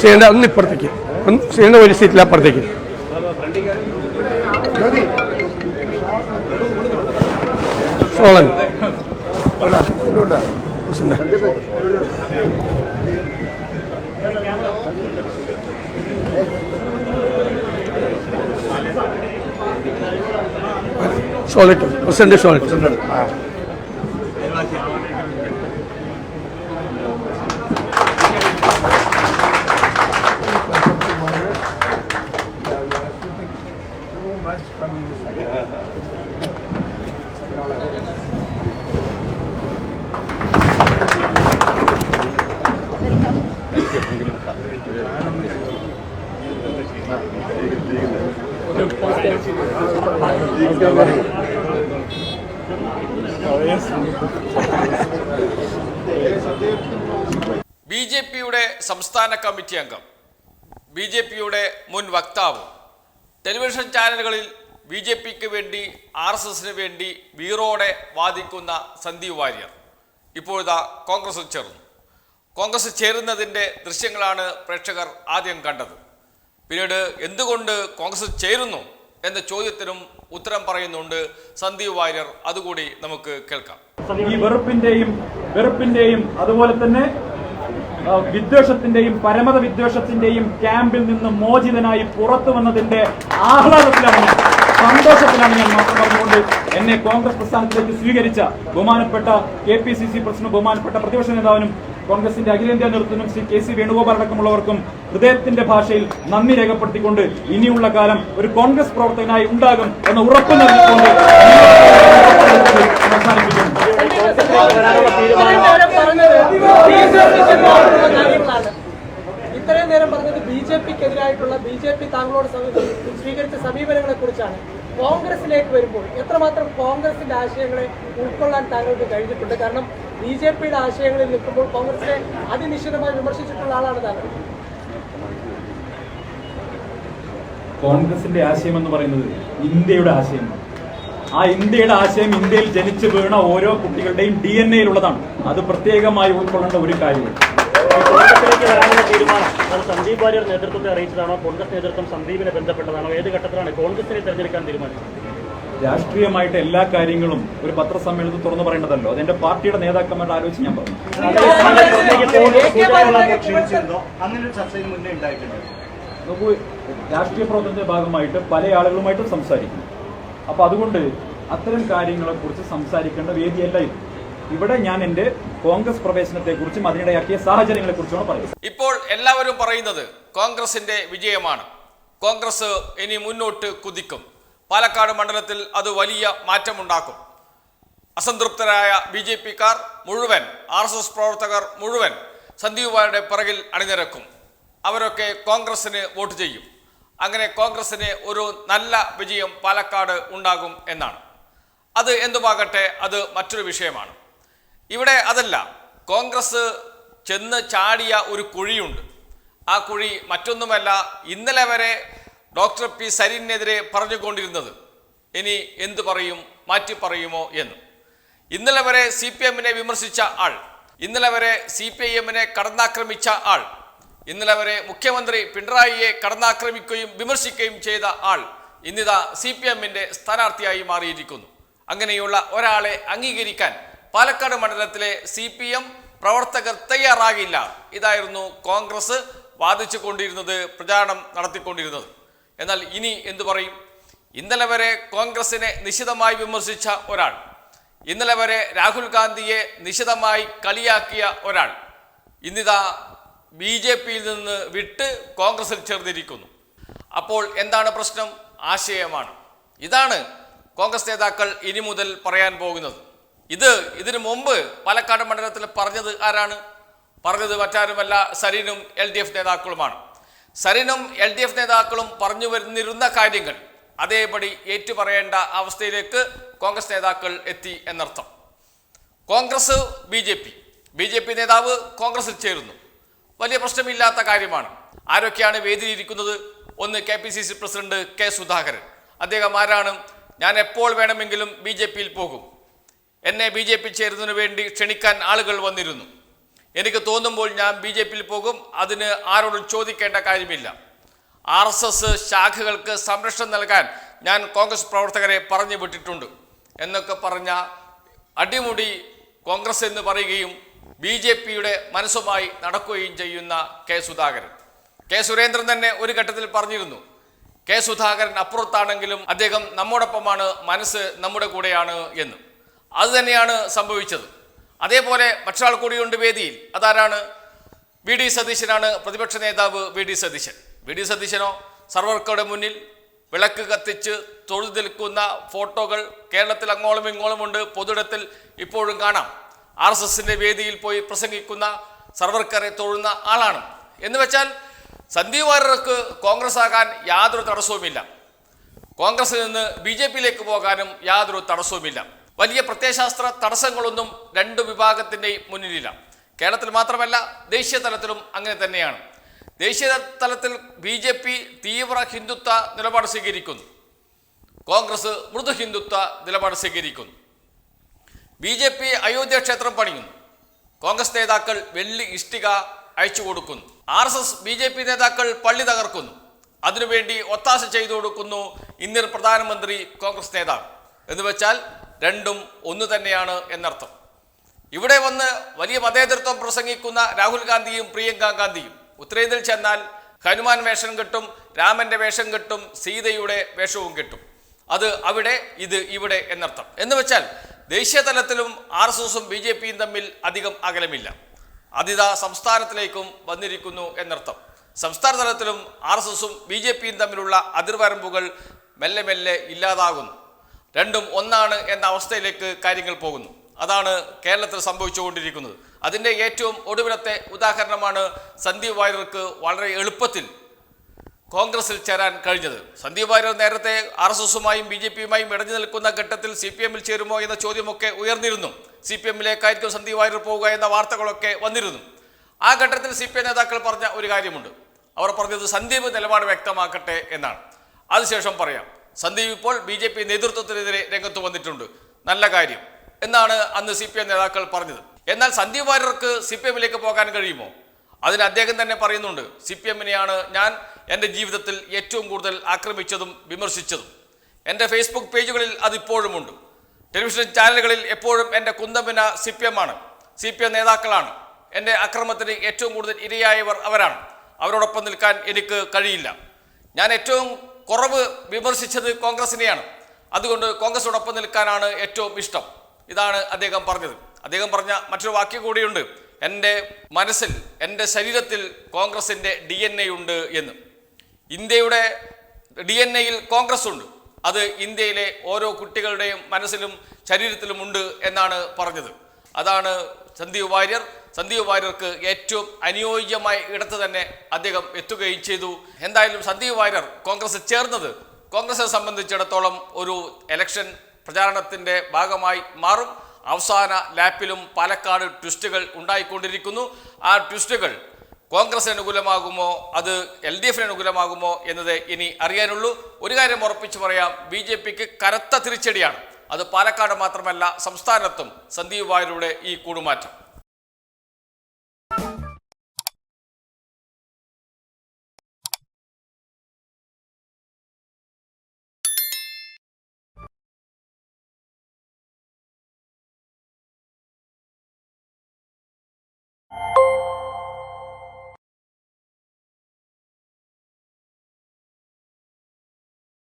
ശ്രീയുടെ ഒന്ന് ഇപ്പുറത്തേക്ക്. ഒന്ന് ചെയ്യേണ്ട ഒരു സീറ്റിൽ അപ്പുറത്തേക്ക്. സോളൻ. ഷോളിട്ട് പ്രസിഡന്റ് ഷോളിട്ട് ബി ജെ പിയുടെ സംസ്ഥാന കമ്മിറ്റി അംഗം ബി ജെ പിയുടെ മുൻ വക്താവ് ടെലിവിഷൻ ചാനലുകളിൽ ബി ജെ പിക്ക് വേണ്ടി ആർ എസ് എസിന് വേണ്ടി വീറോടെ വാദിക്കുന്ന സന്ദീപ് വാര്യർ ഇപ്പോഴിതാ കോൺഗ്രസ് ചേർന്നു. കോൺഗ്രസ് ചേരുന്നതിന്റെ ദൃശ്യങ്ങളാണ് പ്രേക്ഷകർ ആദ്യം കണ്ടത്. പിന്നീട് എന്തുകൊണ്ട് കോൺഗ്രസ് ചേരുന്നു എന്ന ചോദ്യത്തിനും ഉത്തരം പറയുന്നുണ്ട് സന്ദീപ് വാര്യർ. അതുകൂടി നമുക്ക് കേൾക്കാം. ഈ വെറുപ്പിന്റെയും വെറുപ്പിന്റെയും അതുപോലെ തന്നെ വിദ്വേഷത്തിന്റെയും പരമത വിദ്വേഷത്തിന്റെയും ക്യാമ്പിൽ നിന്ന് മോചിതനായി പുറത്തു വന്നതിന്റെ ആഹ്ലാദത്തിലാണ് ഞാൻ. സന്തോഷത്തിലാണ് ഞാൻ മാത്രം പറഞ്ഞുകൊണ്ട് എന്നെ കോൺഗ്രസ് പ്രസ്ഥാനത്തിലേക്ക് സ്വീകരിച്ച ബഹുമാനപ്പെട്ട K P C C president ബഹുമാനപ്പെട്ട പ്രതിപക്ഷ നേതാവിനും കോൺഗ്രസിന്റെ അഖിലേന്ത്യാ നേതൃത്വത്തിനും ശ്രീ കെ സി വേണുഗോപാൽ അടക്കമുള്ളവർക്കും ഹൃദയത്തിന്റെ ഭാഷയിൽ നന്ദി രേഖപ്പെടുത്തിക്കൊണ്ട് ഇനിയുള്ള കാലം ഒരു കോൺഗ്രസ് പ്രവർത്തകനായി ഉണ്ടാകും എന്ന ഉറപ്പ് നൽകിക്കൊണ്ട് അവസാനിപ്പിക്കുന്നു. ഇത്രയും നേരം പറഞ്ഞത് ബി ജെ പിക്കെതിരായിട്ടുള്ള ബി ജെ പി താങ്കളോട് സ്വീകരിച്ച സമീപനങ്ങളെ കുറിച്ചാണ് കോൺഗ്രസിലേക്ക് വരുമ്പോൾ എത്രമാത്രം കോൺഗ്രസിന്റെ ആശയങ്ങളെ ഉൾക്കൊള്ളാൻ താങ്കൾക്ക് കഴിഞ്ഞിട്ടുണ്ട്? കാരണം ബി ജെ പിയുടെ ആശയങ്ങളിൽ നിൽക്കുമ്പോൾ കോൺഗ്രസിനെ അതിനിശ്ചിതമായി വിമർശിച്ചിട്ടുള്ള ആളാണ് താങ്കൾ. കോൺഗ്രസിന്റെ ആശയം എന്ന് പറയുന്നത് ഇന്ത്യയുടെ ആശയമാണ്. ആ ഇന്ത്യയുടെ ആശയം ഇന്ത്യയിൽ ജനിച്ചു വീണ ഓരോ കുട്ടികളുടെയും ഡി എൻ എയിലുള്ളതാണ് അത് പ്രത്യേകമായി ഉൾക്കൊള്ളേണ്ട ഒരു കാര്യമാണ് തീരുമാനം സന്ദീപ് വാര്യർ നേതൃത്വത്തെ അറിയിച്ചതാണോ കോൺഗ്രസ് നേതൃത്വം സന്ദീപിനെ ബന്ധപ്പെട്ടതാണോ ഏത് ഘട്ടത്തിലാണ് കോൺഗ്രസിനെ തെരഞ്ഞെടുക്കാൻ തീരുമാനിച്ചത് രാഷ്ട്രീയമായിട്ട് എല്ലാ കാര്യങ്ങളും ഒരു പത്രസമ്മേളനത്തിൽ തുറന്നു പറയേണ്ടതല്ലോ അതെന്റെ പാർട്ടിയുടെ നേതാക്കന്മാരുടെ ആലോചിച്ച് ഞാൻ പറഞ്ഞു നോക്കൂ രാഷ്ട്രീയ പ്രവർത്തനത്തിന്റെ ഭാഗമായിട്ട് പല ആളുകളുമായിട്ടും സംസാരിക്കും അപ്പൊ അതുകൊണ്ട് അത്തരം കാര്യങ്ങളെ കുറിച്ച് സംസാരിക്കേണ്ട വേദിയല്ല ഇത്. ഇവിടെ ഞാൻ എന്റെ കോൺഗ്രസ് പ്രവേശനത്തെ കുറിച്ചും അതിനിടയാക്കിയ സാഹചര്യങ്ങളെ കുറിച്ചും പറയുന്നത്. ഇപ്പോൾ എല്ലാവരും പറയുന്നത് കോൺഗ്രസിന്റെ വിജയമാണ്. കോൺഗ്രസ് ഇനി മുന്നോട്ട് കുതിക്കും. പാലക്കാട് മണ്ഡലത്തിൽ അത് വലിയ മാറ്റമുണ്ടാക്കും. അസംതൃപ്തരായ ബി ജെ പിക്കാർ മുഴുവൻ ആർ എസ് എസ് പ്രവർത്തകർ മുഴുവൻ സന്ദീപ് വാര്യരുടെ പിറകിൽ അണിനിരക്കും. അവരൊക്കെ കോൺഗ്രസിന് വോട്ട് ചെയ്യും. അങ്ങനെ കോൺഗ്രസിന് ഒരു നല്ല വിജയം പാലക്കാട് ഉണ്ടാകും എന്നാണ്. അത് എന്തുമാകട്ടെ അത് മറ്റൊരു വിഷയമാണ്. ഇവിടെ അതല്ല കോൺഗ്രസ് ചെന്ന് ചാടിയ ഒരു കുഴിയുണ്ട്. ആ കുഴി മറ്റൊന്നുമല്ല ഇന്നലെ വരെ ഡോക്ടർ പി സരീനെതിരെ പറഞ്ഞുകൊണ്ടിരുന്നത്. ഇനി എന്തു പറയും മാറ്റി പറയുമോ എന്ന്. ഇന്നലെ വരെ സി പി എമ്മിനെ വിമർശിച്ച ആൾ ഇന്നലെ വരെ സി പി ഐ എമ്മിനെ കടന്നാക്രമിച്ച ആൾ ഇന്നലെ വരെ മുഖ്യമന്ത്രി പിണറായിയെ കടന്നാക്രമിക്കുകയും വിമർശിക്കുകയും ചെയ്ത ആൾ ഇന്നിതാ സി പി എമ്മിന്റെ സ്ഥാനാർത്ഥിയായി മാറിയിരിക്കുന്നു. അങ്ങനെയുള്ള ഒരാളെ അംഗീകരിക്കാൻ പാലക്കാട് മണ്ഡലത്തിലെ സി പി എം പ്രവർത്തകർ തയ്യാറാകില്ല. ഇതായിരുന്നു കോൺഗ്രസ് വാദിച്ചു കൊണ്ടിരുന്നത് പ്രചാരണം നടത്തിക്കൊണ്ടിരുന്നത്. എന്നാൽ ഇനി എന്തു പറയും? ഇന്നലെ വരെ കോൺഗ്രസിനെ നിശിതമായി വിമർശിച്ച ഒരാൾ. ഇന്നലെ വരെ രാഹുൽ ഗാന്ധിയെ നിശിതമായി കളിയാക്കിയ ഒരാൾ. ഇന്നിതാ ബി ജെ പിയിൽ നിന്ന് വിട്ട് കോൺഗ്രസിൽ ചേർന്നിരിക്കുന്നു. അപ്പോൾ എന്താണ് പ്രശ്നം? ആശയമാണ്. ഇതാണ് കോൺഗ്രസ് നേതാക്കൾ ഇനി മുതൽ പറയാൻ പോകുന്നത്. ഇത് ഇതിനു മുമ്പ് പാലക്കാട് മണ്ഡലത്തിൽ പറഞ്ഞത് ആരാണ്? പറഞ്ഞത് മറ്റാരുമല്ല സരീനും എൽ ഡി എഫ് നേതാക്കളുമാണ്. സരീനും എൽ ഡി എഫ് നേതാക്കളും പറഞ്ഞു വരുന്നിരുന്ന കാര്യങ്ങൾ അതേപടി ഏറ്റുപറയേണ്ട അവസ്ഥയിലേക്ക് കോൺഗ്രസ് നേതാക്കൾ എത്തി എന്നർത്ഥം. Congress B J P. B J P നേതാവ് കോൺഗ്രസിൽ ചേരുന്നു. വലിയ പ്രശ്നമില്ലാത്ത കാര്യമാണ്. ആരൊക്കെയാണ് വേദിയിലിരിക്കുന്നത്? ഒന്ന് K P C C president K Sudhakaran. അദ്ദേഹം ആരാണ്? ഞാൻ എപ്പോൾ വേണമെങ്കിലും ബി ജെ പിയിൽ പോകും. എന്നെ ബി ജെ പി ചേരുന്നതിന് വേണ്ടി ക്ഷണിക്കാൻ ആളുകൾ വന്നിരുന്നു. എനിക്ക് തോന്നുമ്പോൾ ഞാൻ ബി ജെ പിയിൽ പോകും. അതിന് ആരോടും ചോദിക്കേണ്ട കാര്യമില്ല. ആർ എസ് എസ് ശാഖകൾക്ക് സംരക്ഷണം നൽകാൻ ഞാൻ കോൺഗ്രസ് പ്രവർത്തകരെ പറഞ്ഞു വിട്ടിട്ടുണ്ട്. എന്നൊക്കെ പറഞ്ഞ അടിമുടി കോൺഗ്രസ് എന്ന് പറയുകയും ബി ജെ പിയുടെ മനസ്സുമായി നടക്കുകയും ചെയ്യുന്ന കെ സുധാകരൻ. കെ സുരേന്ദ്രൻ തന്നെ ഒരു ഘട്ടത്തിൽ പറഞ്ഞിരുന്നു കെ സുധാകരൻ അപ്പുറത്താണെങ്കിലും അദ്ദേഹം നമ്മോടൊപ്പമാണ് മനസ്സ് നമ്മുടെ കൂടെയാണ് എന്ന്. അത് തന്നെയാണ് സംഭവിച്ചത്. അതേപോലെ മറ്റൊരാൾ കൂടിയുണ്ട് വേദിയിൽ. അതാരാണ്? വി ഡി സതീശനാണ് പ്രതിപക്ഷ നേതാവ് V D Satheesan. V D സതീശനോ? സർവർക്കയുടെ മുന്നിൽ വിളക്ക് കത്തിച്ച് തൊഴുതു നിൽക്കുന്ന ഫോട്ടോകൾ കേരളത്തിൽ അങ്ങോളം ഇങ്ങോളമുണ്ട്. പൊതുയിടത്തിൽ ഇപ്പോഴും കാണാം. ആർ എസ് എസിന്റെ വേദിയിൽ പോയി പ്രസംഗിക്കുന്ന സർവർക്കറെ തൊഴുന്ന ആളാണ്. എന്ന് വെച്ചാൽ സന്ദീപ് വാര്യർക്ക് കോൺഗ്രസ് ആകാൻ യാതൊരു തടസ്സവുമില്ല. കോൺഗ്രസിൽ നിന്ന് ബി ജെ പിയിലേക്ക് പോകാനും യാതൊരു തടസ്സവുമില്ല. വലിയ പ്രത്യയശാസ്ത്ര തടസ്സങ്ങളൊന്നും രണ്ട് വിഭാഗത്തിന്റെയും മുന്നിലില്ല. കേരളത്തിൽ മാത്രമല്ല ദേശീയ തലത്തിലും അങ്ങനെ തന്നെയാണ്. ദേശീയ തലത്തിൽ ബി ജെ പി തീവ്ര ഹിന്ദുത്വ നിലപാട് സ്വീകരിക്കുന്നു. കോൺഗ്രസ് മൃദു ഹിന്ദുത്വ നിലപാട് സ്വീകരിക്കുന്നു. ബി ജെ പി അയോധ്യ ക്ഷേത്രം പണിയുന്നു. കോൺഗ്രസ് നേതാക്കൾ വെള്ളി ഇഷ്ടിക അയച്ചു കൊടുക്കുന്നു. R S S B J P നേതാക്കൾ പള്ളി തകർക്കുന്നു. അതിനുവേണ്ടി ഒത്താശ ചെയ്തു കൊടുക്കുന്നു ഇന്ത്യൻ പ്രധാനമന്ത്രി കോൺഗ്രസ് നേതാവ്. എന്ന് വെച്ചാൽ രണ്ടും ഒന്ന് തന്നെയാണ് എന്നർത്ഥം. ഇവിടെ വന്ന് വലിയ മതേതൃത്വം പ്രസംഗിക്കുന്ന രാഹുൽ ഗാന്ധിയും പ്രിയങ്ക ഗാന്ധിയും. ഉത്തരേന്ത്യയിൽ ചെന്നാൽ ഹനുമാൻ വേഷം കിട്ടും രാമന്റെ വേഷം കിട്ടും സീതയുടെ വേഷവും കിട്ടും. അത് അവിടെ ഇത് ഇവിടെ എന്നർത്ഥം. എന്ന് വെച്ചാൽ ദേശീയ തലത്തിലും ആർ എസ് എസും ബി ജെ പിയും തമ്മിൽ അധികം അകലമില്ല. അതിത സംസ്ഥാനത്തിലേക്കും വന്നിരിക്കുന്നു എന്നർത്ഥം. സംസ്ഥാന തലത്തിലും ആർ എസ് എസും ബി ജെ പിയും തമ്മിലുള്ള അതിർവരമ്പുകൾ മെല്ലെ മെല്ലെ ഇല്ലാതാകുന്നു. രണ്ടും ഒന്നാണ് എന്ന അവസ്ഥയിലേക്ക് കാര്യങ്ങൾ പോകുന്നു. അതാണ് കേരളത്തിൽ സംഭവിച്ചുകൊണ്ടിരിക്കുന്നത്. അതിന്റെ ഏറ്റവും ഒടുവിലത്തെ ഉദാഹരണമാണ് സന്ദീപ് വാര്യർക്ക് വളരെ എളുപ്പത്തിൽ കോൺഗ്രസിൽ ചേരാൻ കഴിഞ്ഞത്. സന്ദീപ് വാര്യർ നേരത്തെ ആർ എസ് എസുമായും ബി ജെ പിയുമായും ഇടഞ്ഞു നിൽക്കുന്ന ഘട്ടത്തിൽ സി പി എമ്മിൽ ചേരുമോ എന്ന ചോദ്യമൊക്കെ ഉയർന്നിരുന്നു. സി പി എമ്മിലേക്കായിരിക്കും സന്ദീപ് വാര്യർ പോവുക എന്ന വാർത്തകളൊക്കെ വന്നിരുന്നു. ആ ഘട്ടത്തിൽ സി പി എം നേതാക്കൾ പറഞ്ഞ ഒരു കാര്യമുണ്ട്. അവർ പറഞ്ഞത് സന്ദീപ് നിലപാട് വ്യക്തമാക്കട്ടെ എന്നാണ്. അതിനുശേഷം പറയാം. സന്ദീപ് ഇപ്പോൾ ബി ജെ പി നേതൃത്വത്തിനെതിരെ രംഗത്ത് വന്നിട്ടുണ്ട്. നല്ല കാര്യം. എന്നാണ് അന്ന് സി പി എം നേതാക്കൾ പറഞ്ഞത്. എന്നാൽ സന്ദീപ് വാര്യർക്ക് സി പി എമ്മിലേക്ക് പോകാൻ കഴിയുമോ? അതിന് അദ്ദേഹം തന്നെ പറയുന്നുണ്ട്. സി പി എമ്മിനെയാണ് ഞാൻ എന്റെ ജീവിതത്തിൽ ഏറ്റവും കൂടുതൽ ആക്രമിച്ചതും വിമർശിച്ചതും. എന്റെ ഫേസ്ബുക്ക് പേജുകളിൽ അതിപ്പോഴുമുണ്ട് ടെലിവിഷൻ ചാനലുകളിൽ എപ്പോഴും എന്റെ കുന്തമ്പിന സി പി എമ്മാണ് സി പി എം നേതാക്കളാണ്. എന്റെ അക്രമത്തിന് ഏറ്റവും കൂടുതൽ ഇരയായവർ അവരാണ്. അവരോടൊപ്പം നിൽക്കാൻ എനിക്ക് കഴിയില്ല. ഞാൻ ഏറ്റവും കുറവ് വിമർശിച്ചത് കോൺഗ്രസിനെയാണ്. അതുകൊണ്ട് കോൺഗ്രസിനോടൊപ്പം നിൽക്കാനാണ് ഏറ്റവും ഇഷ്ടം. ഇതാണ് അദ്ദേഹം പറഞ്ഞത്. അദ്ദേഹം പറഞ്ഞ മറ്റൊരു വാക്യം കൂടിയുണ്ട്. എന്റെ മനസ്സിൽ എന്റെ ശരീരത്തിൽ കോൺഗ്രസിന്റെ ഡി ഉണ്ട് എന്ന്. ഇന്ത്യയുടെ ഡി എൻ എയിൽ കോൺഗ്രസ് ഉണ്ട് അത് ഇന്ത്യയിലെ ഓരോ കുട്ടികളുടെയും മനസ്സിലും ശരീരത്തിലും ഉണ്ട് എന്നാണ് പറഞ്ഞത്. അതാണ് സന്ദീപ് വാര്യർ. സന്ദീപ് വാര്യർക്ക് ഏറ്റവും അനുയോജ്യമായ ഇടത്ത് തന്നെ അദ്ദേഹം എത്തുകയും ചെയ്തു. എന്തായാലും സന്ദീപ് വാര്യർ കോൺഗ്രസ് ചേർന്നത്. കോൺഗ്രസിനെ സംബന്ധിച്ചിടത്തോളം ഒരു എലക്ഷൻ പ്രചാരണത്തിന്റെ ഭാഗമായി മാറും. അവസാന ലാപ്പിലും പാലക്കാട് ട്വിസ്റ്റുകൾ ഉണ്ടായിക്കൊണ്ടിരിക്കുന്നു. ആ ട്വിസ്റ്റുകൾ കോൺഗ്രസ് അനുകൂലമാകുമോ? അത് എൽ ഡി എഫിന് അനുകൂലമാകുമോ എന്നത് ഇനി അറിയാനുള്ളൂ. ഒരു കാര്യം ഉറപ്പിച്ചു പറയാം ബി ജെ പിക്ക് കനത്ത തിരിച്ചടിയാണ്. അത് പാലക്കാട് മാത്രമല്ല സംസ്ഥാനത്തും സന്ദീപ് വാര്യരുടെ ഈ കൂടുമാറ്റം.